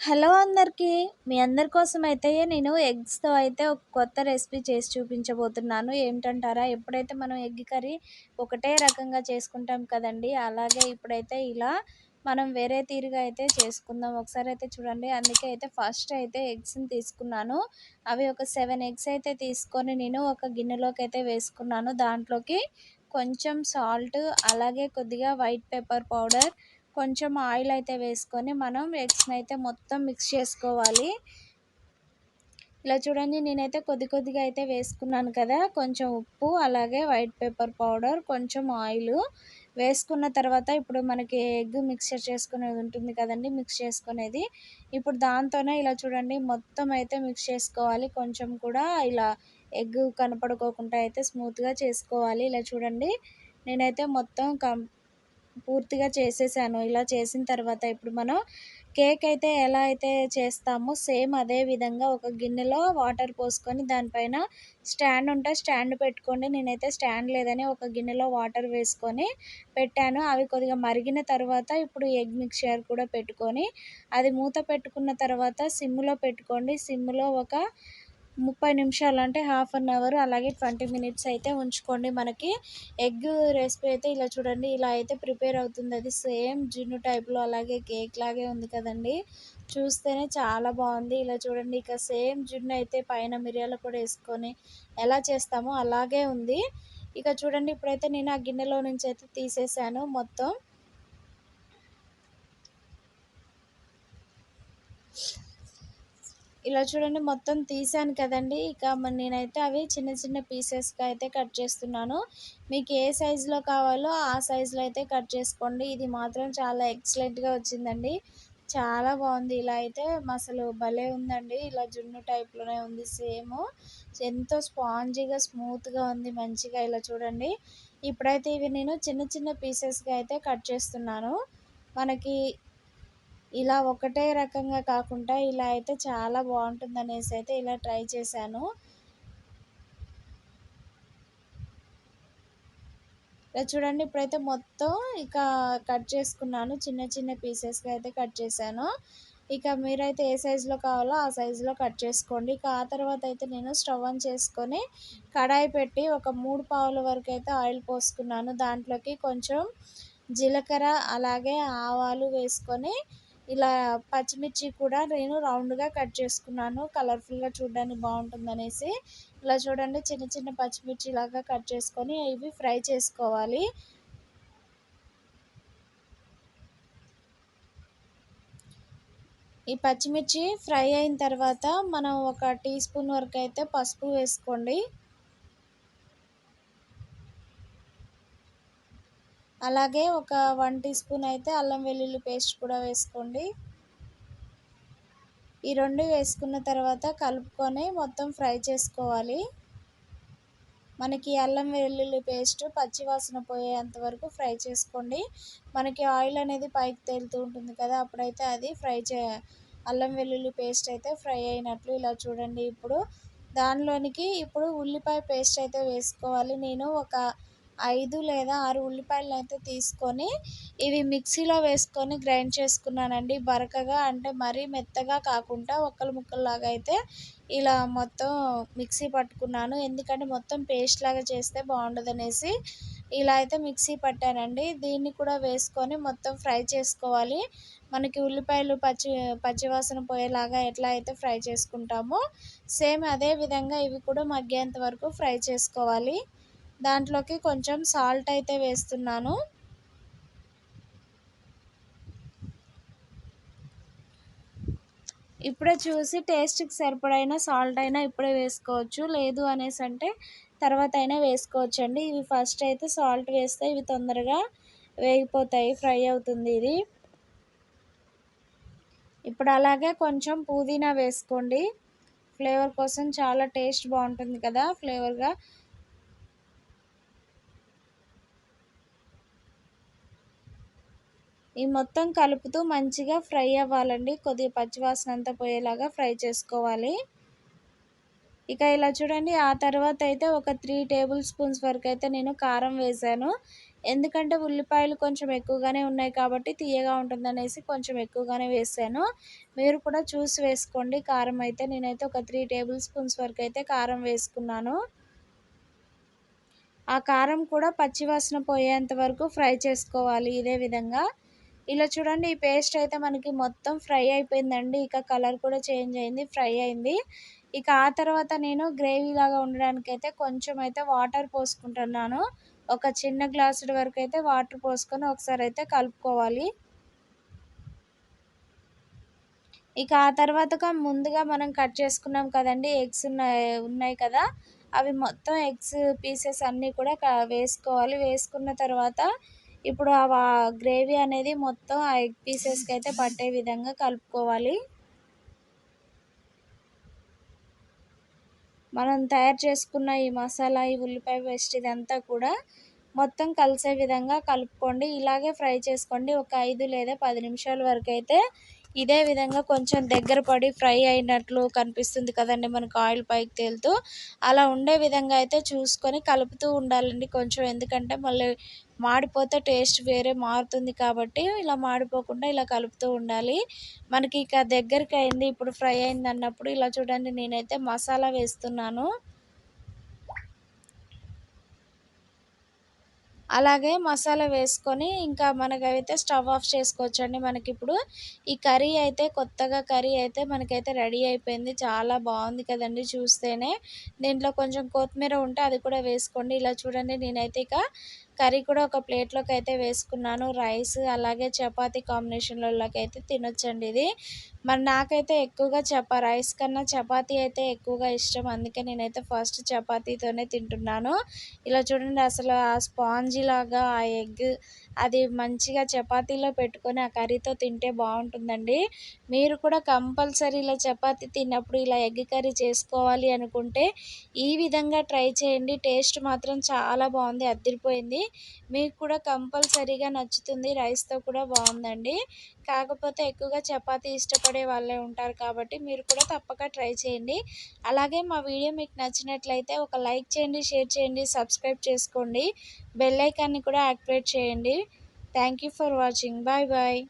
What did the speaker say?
Hello అందరికీ. మీ అందరి కోసం అయితే నేను ఎగ్స్తో అయితే ఒక కొత్త రెసిపీ చేసి చూపించబోతున్నాను. ఏమిటంటారా ఎప్పుడైతే మనం ఎగ్ కర్రీ ఒకటే రకంగా చేసుకుంటాం కదండి అలాగే ఇప్పుడైతే ఇలా మనం వేరే తీరుగా అయితే చేసుకుందాం. ఒకసారి అయితే చూడండి. అందుకే అయితే ఫస్ట్ అయితే ఎగ్స్ని తీసుకున్నాను. అవి ఒక సెవెన్ ఎగ్స్ అయితే తీసుకొని నేను ఒక గిన్నెలోకి అయితే వేసుకున్నాను. దాంట్లోకి కొంచెం సాల్ట్ అలాగే కొద్దిగా వైట్ పెప్పర్ పౌడర్ కొంచెం ఆయిల్ అయితే వేసుకొని మనం ఎగ్స్ని అయితే మొత్తం మిక్స్ చేసుకోవాలి. ఇలా చూడండి నేనైతే కొద్ది కొద్దిగా అయితే వేసుకున్నాను కదా కొంచెం ఉప్పు అలాగే వైట్ పేపర్ పౌడర్ కొంచెం ఆయిల్. వేసుకున్న తర్వాత ఇప్పుడు మనకి ఎగ్ మిక్చర్ చేసుకునేది ఉంటుంది కదండి మిక్స్ చేసుకునేది. ఇప్పుడు దాంతోనే ఇలా చూడండి మొత్తం అయితే మిక్స్ చేసుకోవాలి. కొంచెం కూడా ఇలా ఎగ్ కనపడుకోకుండా అయితే స్మూత్గా చేసుకోవాలి. ఇలా చూడండి నేనైతే మొత్తం కం పూర్తిగా చేసేసాను. ఇలా చేసిన తర్వాత ఇప్పుడు మనం కేక్ అయితే ఎలా అయితే చేస్తామో సేమ్ అదే విధంగా ఒక గిన్నెలో వాటర్ పోసుకొని దానిపైన స్టాండ్ ఉంటే స్టాండ్ పెట్టుకోండి. నేనైతే స్టాండ్ లేదని ఒక గిన్నెలో వాటర్ వేసుకొని పెట్టాను. అవి కొద్దిగా మరిగిన తర్వాత ఇప్పుడు ఎగ్ మిక్చర్ కూడా పెట్టుకొని అది మూత పెట్టుకున్న తర్వాత సిమ్లో పెట్టుకోండి. సిమ్లో ఒక ముప్పై నిమిషాలు అంటే హాఫ్ అన్ అవర్ అలాగే ట్వంటీ మినిట్స్ అయితే ఉంచుకోండి మనకి. ఎగ్ రెసిపీ అయితే ఇలా చూడండి ఇలా అయితే ప్రిపేర్ అవుతుంది. అది సేమ్ జిన్ను టైప్లో అలాగే కేక్ లాగే ఉంది కదండి. చూస్తేనే చాలా బాగుంది. ఇలా చూడండి ఇక సేమ్ జున్ను అయితే పైన మిరియాలు కూడా వేసుకొని ఎలా చేస్తామో అలాగే ఉంది. ఇక చూడండి ఇప్పుడైతే నేను ఆ గిన్నెలో నుంచి అయితే తీసేసాను మొత్తం. ఇలా చూడండి మొత్తం తీసాను కదండి. ఇక నేనైతే అవి చిన్న చిన్న పీసెస్గా అయితే కట్ చేస్తున్నాను. మీకు ఏ సైజులో కావాలో ఆ సైజులో అయితే కట్ చేసుకోండి. ఇది మాత్రం చాలా ఎక్సలెంట్గా వచ్చిందండి. చాలా బాగుంది. ఇలా అయితే అసలు భలే ఉందండి. ఇలా జున్ను టైప్లోనే ఉంది సేమ్. ఎంతో స్పాంజీగా స్మూత్గా ఉంది మంచిగా ఇలా చూడండి. ఇప్పుడైతే ఇవి నేను చిన్న చిన్న పీసెస్గా అయితే కట్ చేస్తున్నాను. మనకి ఇలా ఒకటే రకంగా కాకుండా ఇలా అయితే చాలా బాగుంటుంది అనేసి అయితే ఇలా ట్రై చేశాను. ఇలా చూడండి ఇప్పుడైతే మొత్తం ఇక కట్ చేసుకున్నాను. చిన్న చిన్న పీసెస్గా అయితే కట్ చేశాను. ఇక మీరైతే ఏ సైజులో కావాలో ఆ సైజులో కట్ చేసుకోండి. ఇక ఆ తర్వాత అయితే నేను స్టవ్ ఆన్ చేసుకొని కడాయి పెట్టి ఒక మూడు పావుల వరకు అయితే ఆయిల్ పోసుకున్నాను. దాంట్లోకి కొంచెం జీలకర్ర అలాగే ఆవాలు వేసుకొని ఇలా పచ్చిమిర్చి కూడా నేను రౌండ్గా కట్ చేసుకున్నాను. కలర్ఫుల్గా చూడడానికి బాగుంటుంది అనేసి ఇలా చూడండి చిన్న చిన్న పచ్చిమిర్చి లాగా కట్ చేసుకొని ఇవి ఫ్రై చేసుకోవాలి. ఈ పచ్చిమిర్చి ఫ్రై అయిన తర్వాత మనం ఒక టీ స్పూన్ వరకు అయితే పసుపు వేసుకోండి. అలాగే ఒక వన్ టీ స్పూన్ అయితే అల్లం వెల్లుల్లి పేస్ట్ కూడా వేసుకోండి. ఈ రెండు వేసుకున్న తర్వాత కలుపుకొని మొత్తం ఫ్రై చేసుకోవాలి. మనకి అల్లం వెల్లుల్లి పేస్ట్ పచ్చివాసన పోయేంత వరకు ఫ్రై చేసుకోండి. మనకి ఆయిల్ అనేది పైకి తేలుతూ ఉంటుంది కదా అప్పుడైతే అది ఫ్రై చే అల్లం వెల్లుల్లి పేస్ట్ అయితే ఫ్రై అయినట్లు ఇలా చూడండి. ఇప్పుడు దానిలోనికి ఇప్పుడు ఉల్లిపాయ పేస్ట్ అయితే వేసుకోవాలి. నేను ఒక ఐదు లేదా ఆరు ఉల్లిపాయలు అయితే తీసుకొని ఇవి మిక్సీలో వేసుకొని గ్రైండ్ చేసుకున్నానండి. బరకగా అంటే మరీ మెత్తగా కాకుండా ఒక్కలు ముక్కల్లాగా అయితే ఇలా మొత్తం మిక్సీ పట్టుకున్నాను. ఎందుకంటే మొత్తం పేస్ట్ లాగా చేస్తే బాగుండదు అనేసి ఇలా అయితే మిక్సీ పట్టానండి. దీన్ని కూడా వేసుకొని మొత్తం ఫ్రై చేసుకోవాలి. మనకి ఉల్లిపాయలు పచ్చి పచ్చివాసన పోయేలాగా ఎట్లా అయితే ఫ్రై చేసుకుంటామో సేమ్ అదే విధంగా ఇవి కూడా మగ్గేంత వరకు ఫ్రై చేసుకోవాలి. దాంట్లోకి కొంచెం సాల్ట్ అయితే వేస్తున్నాను. ఇప్పుడే చూసి టేస్ట్కి సరిపడైన సాల్ట్ అయినా ఇప్పుడే వేసుకోవచ్చు. లేదు అనేసి అంటే తర్వాత అయినా వేసుకోవచ్చు అండి ఇవి ఫస్ట్ అయితే సాల్ట్ వేస్తే ఇవి తొందరగా వేగిపోతాయి ఫ్రై అవుతుంది ఇది. ఇప్పుడు అలాగే కొంచెం పుదీనా వేసుకోండి. ఫ్లేవర్ కోసం చాలా టేస్ట్ బాగుంటుంది కదా ఫ్లేవర్గా ఈ మొత్తం కలుపుతూ మంచిగా ఫ్రై అవ్వాలండి. కొద్దిగా పచ్చివాసన అంతా పోయేలాగా ఫ్రై చేసుకోవాలి. ఇక ఇలా చూడండి ఆ తర్వాత అయితే ఒక త్రీ టేబుల్ స్పూన్స్ వరకు అయితే నేను కారం వేసాను. ఎందుకంటే ఉల్లిపాయలు కొంచెం ఎక్కువగానే ఉన్నాయి కాబట్టి తీయగా ఉంటుందనేసి కొంచెం ఎక్కువగానే వేసాను. మీరు కూడా చూసి వేసుకోండి. కారం అయితే నేనైతే ఒక త్రీ టేబుల్ స్పూన్స్ వరకు అయితే కారం వేసుకున్నాను. ఆ కారం కూడా పచ్చివాసన పోయేంత వరకు ఫ్రై చేసుకోవాలి ఇదే విధంగా. ఇలా చూడండి ఈ పేస్ట్ అయితే మనకి మొత్తం ఫ్రై అయిపోయిందండి. ఇక కలర్ కూడా చేంజ్ అయింది ఫ్రై అయింది. ఇక ఆ తర్వాత నేను గ్రేవీ లాగా ఉండడానికి అయితే కొంచెం అయితే వాటర్ పోసుకుంటున్నాను. ఒక చిన్న గ్లాసుడు వరకు అయితే వాటర్ పోసుకొని ఒకసారి అయితే కలుపుకోవాలి. ఇక ఆ తర్వాత ముందుగా మనం కట్ చేసుకున్నాం కదండి ఎగ్స్ ఉన్నాయి ఉన్నాయి కదా. అవి మొత్తం ఎగ్స్ పీసెస్ అన్నీ కూడా వేసుకోవాలి. వేసుకున్న తర్వాత ఇప్పుడు ఆ గ్రేవీ అనేది మొత్తం ఆ ఎగ్ పీసెస్కి అయితే పట్టే విధంగా కలుపుకోవాలి. మనం తయారు చేసుకున్న ఈ మసాలా ఈ ఉల్లిపాయ పేస్ట్ ఇదంతా కూడా మొత్తం కలిసే విధంగా కలుపుకోండి. ఇలాగే ఫ్రై చేసుకోండి. ఒక ఐదు లేదా పది నిమిషాల వరకు అయితే ఇదే విధంగా కొంచెం దగ్గర పడి ఫ్రై అయినట్లు కనిపిస్తుంది కదండి మనకు ఆయిల్ పైకి తేలుతూ. అలా ఉండే విధంగా అయితే చూసుకొని కలుపుతూ ఉండాలండి కొంచెం. ఎందుకంటే మళ్ళీ మాడిపోతే టేస్ట్ వేరే మారుతుంది కాబట్టి ఇలా మాడిపోకుండా ఇలా కలుపుతూ ఉండాలి. మనకి ఇక దగ్గరికి అయింది ఇప్పుడు ఫ్రై అయింది అన్నప్పుడు ఇలా చూడండి నేనైతే మసాలా వేస్తున్నాను. అలాగే మసాలా వేసుకొని ఇంకా మనకైతే స్టవ్ ఆఫ్ చేసుకోవచ్చండి. మనకి ఇప్పుడు ఈ కర్రీ అయితే కొత్తగా కర్రీ అయితే మనకైతే రెడీ అయిపోయింది. చాలా బాగుంది కదండి చూస్తేనే. దీంట్లో కొంచెం కొత్తిమీర ఉంటే అది కూడా వేసుకోండి. ఇలా చూడండి నేనైతే ఇక కర్రీ కూడా ఒక ప్లేట్లోకి అయితే వేసుకున్నాను. రైస్ అలాగే చపాతీ కాంబినేషన్లలోకి అయితే తినొచ్చండి ఇది. మరి నాకైతే ఎక్కువగా చపా రైస్ కన్నా చపాతీ అయితే ఎక్కువగా ఇష్టం. అందుకే నేనైతే ఫస్ట్ చపాతీతోనే తింటున్నాను. ఇలా చూడండి అసలు ఆ స్పాంజీ లాగా ఆ ఎగ్ అది మంచిగా చపాతీలో పెట్టుకొని ఆ కర్రీతో తింటే బాగుంటుందండి. మీరు కూడా కంపల్సరీ ఇలా చపాతీ తిన్నప్పుడు ఇలా ఎగ్ కర్రీ చేసుకోవాలి అనుకుంటే ఈ విధంగా ట్రై చేయండి. టేస్ట్ మాత్రం చాలా బాగుంది అద్దరిపోయింది మీకు కూడా కంపల్సరీగా నచ్చుతుంది. రైస్తో కూడా బాగుందండి కాకపోతే ఎక్కువగా చపాతీ ఇష్టపడే వాళ్ళే ఉంటారు కాబట్టి మీరు కూడా తప్పక ట్రై చేయండి. అలాగే మా వీడియో మీకు నచ్చినట్లయితే ఒక లైక్ చేయండి షేర్ చేయండి సబ్స్క్రైబ్ చేసుకోండి. బెల్ ఐకాన్ని కూడా యాక్టివేట్ చేయండి. Thank for watching. Bye bye.